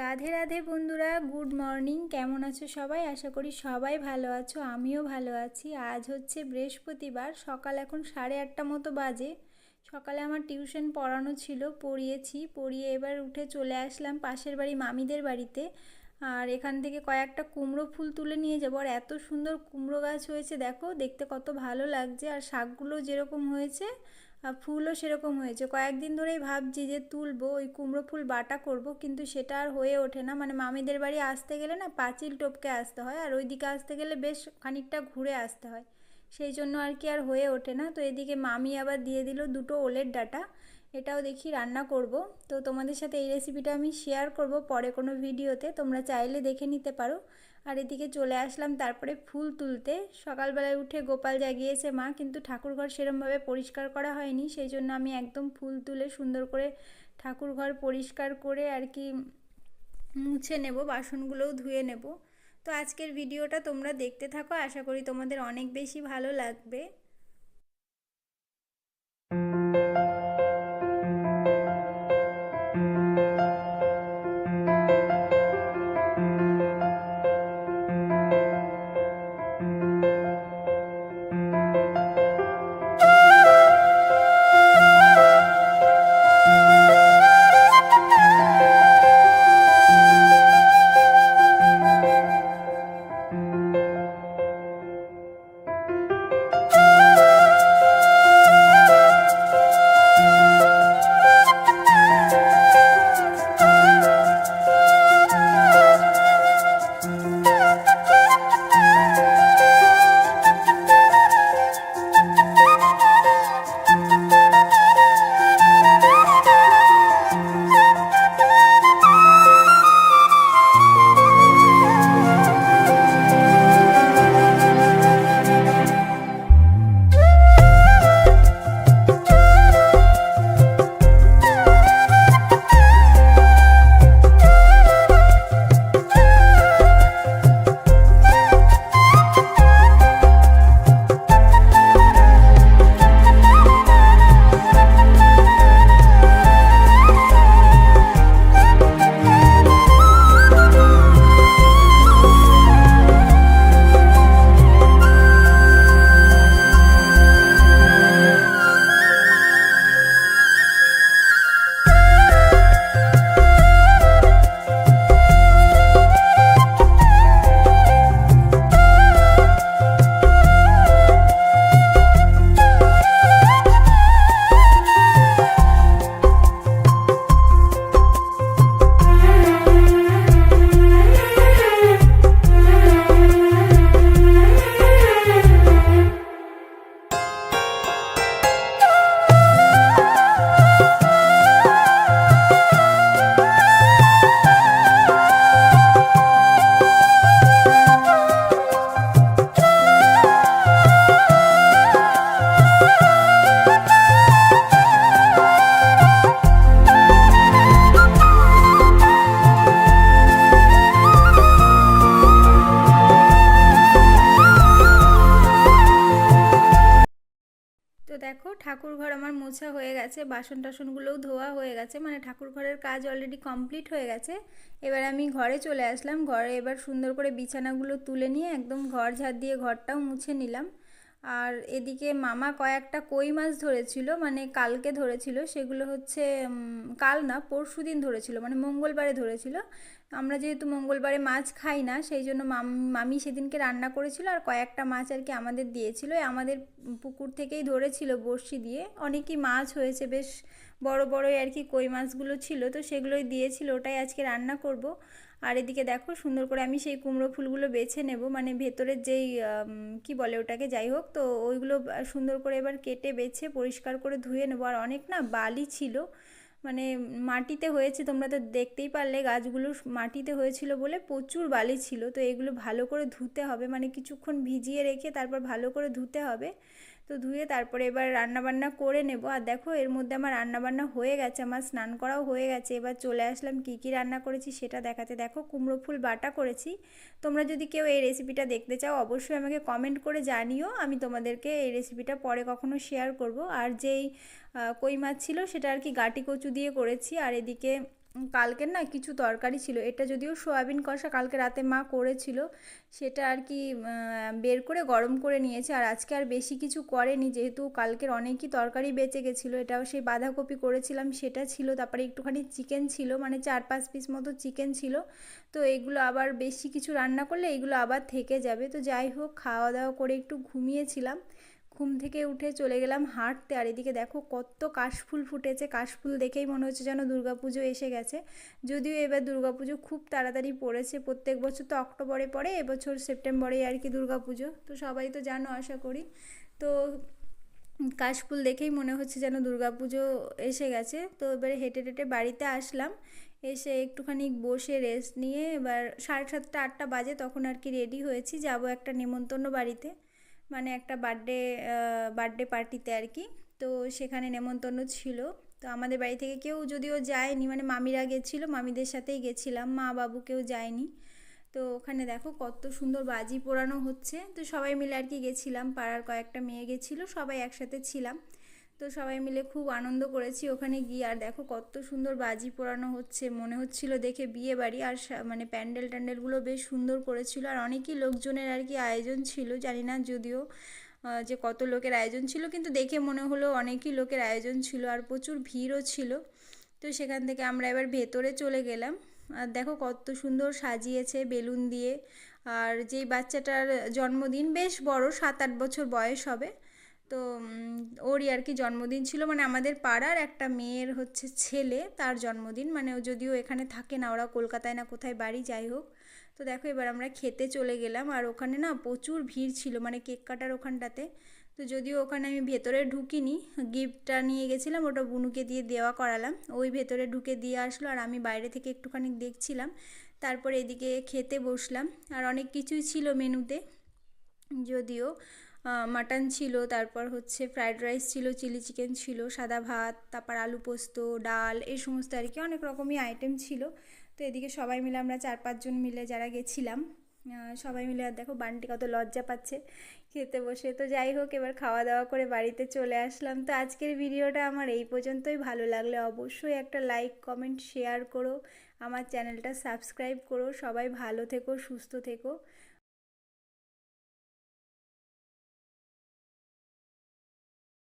রাধে রাধে বন্ধুরা, good morning. কেমন আছো সবাই? আশা করি সবাই ভালো আছো, আমিও ভালো আছি। আজ হচ্ছে বৃহস্পতিবার, সকাল এখন সাড়ে আটটা মতো বাজে। সকালে আমার টিউশন পড়ানো ছিল, পড়িয়েছি। পড়িয়ে এবার উঠে চলে আসলাম পাশের বাড়ি মামিদের বাড়িতে। আর এখান থেকে কয়েকটা কুমড়ো ফুল তুলে নিয়ে যাব। আর এত সুন্দর কুমড়ো গাছ হয়েছে, দেখো, দেখতে কত ভালো লাগছে। আর শাকগুলো যেরকম হয়েছে ফুলও সেরকম হয়েছে। কয়েকদিন ধরেই ভাবছি যে তুলবো, ওই কুমড়ো ফুল বাটা করব, কিন্তু সেটা আর হয়ে ওঠে না। মানে মামিদের বাড়ি আসতে গেলে না পাঁচিল টপকে আসতে হয়, আর ওইদিকে আসতে গেলে বেশ খানিকটা ঘুরে আসতে হয়। সেই জন্য আর কি আর হয়ে ওঠে না। তো এদিকে মামি আবার দিয়ে দিল দুটো ওলের ডাটা। এটাও দেখি রান্না করব। তো তোমাদের সাথে এই রেসিপিটা আমি শেয়ার করব পরে কোনো ভিডিওতে তোমরা চাইলে দেখে নিতে পারো। আর এদিকে চলে আসলাম তারপরে ফুল তুলতে। সকালবেলায় উঠে গোপাল জাগিয়েছে মা, কিন্তু ঠাকুরঘর সেরমভাবে পরিষ্কার করা হয়নি। সেই জন্য আমি একদম ফুল তুলে সুন্দর করে ঠাকুরঘর পরিষ্কার করে আর কি মুছে নেব, বাসনগুলোও ধুয়ে নেব। তো আজকের ভিডিওটা তোমরা দেখতে থাকো। আশা করি তোমাদের অনেক বেশি ভালো লাগবে। দেখো ঠাকুর ঘর আমার মোছা হয়ে গেছে বাসন টাসনগুলোও ধোয়া হয়ে গেছে মানে ঠাকুর ঘরের কাজ অলরেডি কমপ্লিট হয়ে গেছে। এবার আমি ঘরে চলে আসলাম, ঘরে এবার সুন্দর করে বিছানাগুলো তুলে নিয়ে একদম ঘর ঝাড় দিয়ে ঘরটাও মুছে নিলাম। আর এদিকে মামা কয়েকটা কই মাছ ধরেছিল মানে কালকে ধরেছিল, সেগুলো হচ্ছে কাল না পরশু দিন ধরেছিল মানে মঙ্গলবারে ধরেছিল। আমরা যেহেতু মঙ্গলবারে মাছ খাই না, সেই জন্য মামি সেদিনকে রান্না করেছিল আর কয়েকটা মাছ আর কি আমাদের দিয়েছিল। আমাদের পুকুর থেকেই ধরেছিল বড়শি দিয়ে। অনেকই মাছ হয়েছে, বেশ বড় বড়ই আর কি কই মাছগুলো ছিল, তো সেগুলোই দিয়েছিল। ওটাই আজকে রান্না করব। আর এদিকে দেখো, সুন্দর করে আমি সেই কুমড়ো ফুলগুলো বেছে নেব। মানে ভেতরের যেই কি বলে ওটাকে, যাই হোক, তো ওইগুলো সুন্দর করে এবার কেটে বেছে পরিষ্কার করে ধুয়ে নেব। আর অনেক না বালি ছিল মানে মাটিতে হয়েছে, তোমরা তো দেখতেই পারলে গাছগুলো মাটিতে হয়েছিল বলে প্রচুর বালি ছিল। তো এগুলো ভালো করে ধুতে হবে মানে কিছুক্ষণ ভিজিয়ে রেখে তারপর ভালো করে ধুতে হবে। তো ধুয়ে তারপরে এবার রান্নাবান্না করে নেব। আর দেখো, এর মধ্যে আমার রান্নাবান্না হয়ে গেছে, আমার স্নান করাও হয়ে গেছে। এবার চলে আসলাম কি কি রান্না করেছি সেটা দেখাতে। দেখো, কুমড়ো ফুল বাটা করেছি। তোমরা যদি কেউ এই রেসিপিটা দেখতে চাও, অবশ্যই আমাকে কমেন্ট করে জানিও। আমি তোমাদেরকে এই রেসিপিটা পরে কখনো শেয়ার করব। আর যেই কই মাছ ছিল সেটা আর কি গাটি কচু দিয়ে করেছি। আর এদিকে কালকের না কিছু তরকারি ছিল। এটা যদিও সোয়াবিন কষা কালকে রাতে মা করেছিল, সেটা আর কি বের করে গরম করে নিয়েছে। আর আজকে আর বেশি কিছু করেনি, যেহেতু কালকের অনেকই তরকারি বেঁচে গেছিল। এটাও সেই বাঁধাকপি করেছিলাম, সেটা ছিল। তারপরে একটুখানি চিকেন ছিল মানে চার পাঁচ পিস মতো চিকেন ছিল। তো এগুলো আবার বেশি কিছু রান্না করলে এগুলো আবার থেকে যাবে। তো যাই হোক খাওয়া দাওয়া করে একটু ঘুমিয়েছিলাম। ঘুম থেকে উঠে চলে গেলাম হাঁটতে। আর এদিকে দেখো কত কাশফুল ফুটেছে, কাশফুল দেখেই মনে হচ্ছে যেন দুর্গাপুজো এসে গেছে। যদিও এবার দুর্গাপুজো খুব তাড়াতাড়ি পড়েছে, প্রত্যেক বছর তো অক্টোবরে পড়ে, এবছর সেপ্টেম্বরে আর কি দুর্গাপুজো। তো সবাই তো জানো আশা করি। তো কাশফুল দেখেই মনে হচ্ছে যেন দুর্গাপুজো এসে গেছে। তো এবারে হেঁটে হেঁটে বাড়িতে আসলাম। এসে একটুখানি বসে রেস্ট নিয়ে এবার সাড়ে সাতটা, আটটা বাজে তখন আর কি রেডি হয়েছি। যাব একটা নেমন্তন্ন বাড়িতে। মানে একটা বার্থডে বার্থডে পার্টিতে আর কি। তো সেখানে নেমন্তন্ন ছিল। তো আমাদের বাড়ি থেকে কেউ যদিও যায়নি মানে মামিরা গেছিল, মামিদের সাথেই গেছিলাম, মা বাবু কেউ যায়নি। তো ওখানে দেখো কত সুন্দর বাজি পোড়ানো হচ্ছে। তো সবাই মিলে আর কি গেছিলাম, পাড়ার কয়েকটা মেয়ে গেছিল, সবাই একসাথে ছিলাম। তো সবাই মিলে খুব আনন্দ করেছি ওখানে গিয়ে। আর দেখো কত সুন্দর বাজি পোড়ানো হচ্ছে, মনে হচ্ছিল দেখে বিয়ে বাড়ি। আর মানে প্যান্ডেল ট্যান্ডেলগুলো বেশ সুন্দর করেছিল। আর অনেকই লোকজনের আর কি আয়োজন ছিল, জানি না যদিও যে কত লোকের আয়োজন ছিল, কিন্তু দেখে মনে হলো অনেকই লোকের আয়োজন ছিল আর প্রচুর ভিড়ও ছিল। তো সেখান থেকে আমরা এবার ভেতরে চলে গেলাম। আর দেখো কত সুন্দর সাজিয়েছে বেলুন দিয়ে। আর যেই বাচ্চাটার জন্মদিন, বেশ বড়, সাত আট বছর বয়স হবে। তো ওরই আর কি জন্মদিন ছিল। মানে আমাদের পাড়ার একটা মেয়ের হচ্ছে ছেলে, তার জন্মদিন। মানে ও যদিও এখানে থাকে না, ওরা কলকাতায় না কোথায় বাড়ি, যাই হোক। তো দেখো, এবার আমরা খেতে চলে গেলাম। আর ওখানে না প্রচুর ভিড় ছিল মানে কেক কাটার ওখানটাতে। তো যদিও ওখানে আমি ভেতরে ঢুকিনি, গিফটটা নিয়ে গেছিলাম, ওটা বুনুকে দিয়ে দেওয়া করালাম। ওই ভেতরে ঢুকে দিয়ে আসলো, আর আমি বাইরে থেকে একটুখানি দেখছিলাম। তারপর এদিকে খেতে বসলাম। আর অনেক কিছুই ছিল মেনুতে। যদিও মাটন ছিল, তারপর হচ্ছে ফ্রায়েড রাইস ছিল চিলি চিকেন ছিল, সাদা ভাত, তারপর আলু পোস্ত, ডাল, এই সমস্ত আর কি অনেক রকমই আইটেম ছিল। তো এদিকে সবাই মিলে আমরা চার পাঁচজন মিলে যারা গেছিলাম সবাই মিলে আর দেখো বানটি কত লজ্জা পাচ্ছে খেতে বসে। তো যাই হোক, এবার খাওয়া দাওয়া করে বাড়িতে চলে আসলাম। তো আজকের ভিডিওটা আমার এই পর্যন্তই। ভালো লাগলে অবশ্যই একটা লাইক কমেন্ট শেয়ার করো। আমার চ্যানেলটা সাবস্ক্রাইব করো। সবাই ভালো থেকো, সুস্থ থেকো।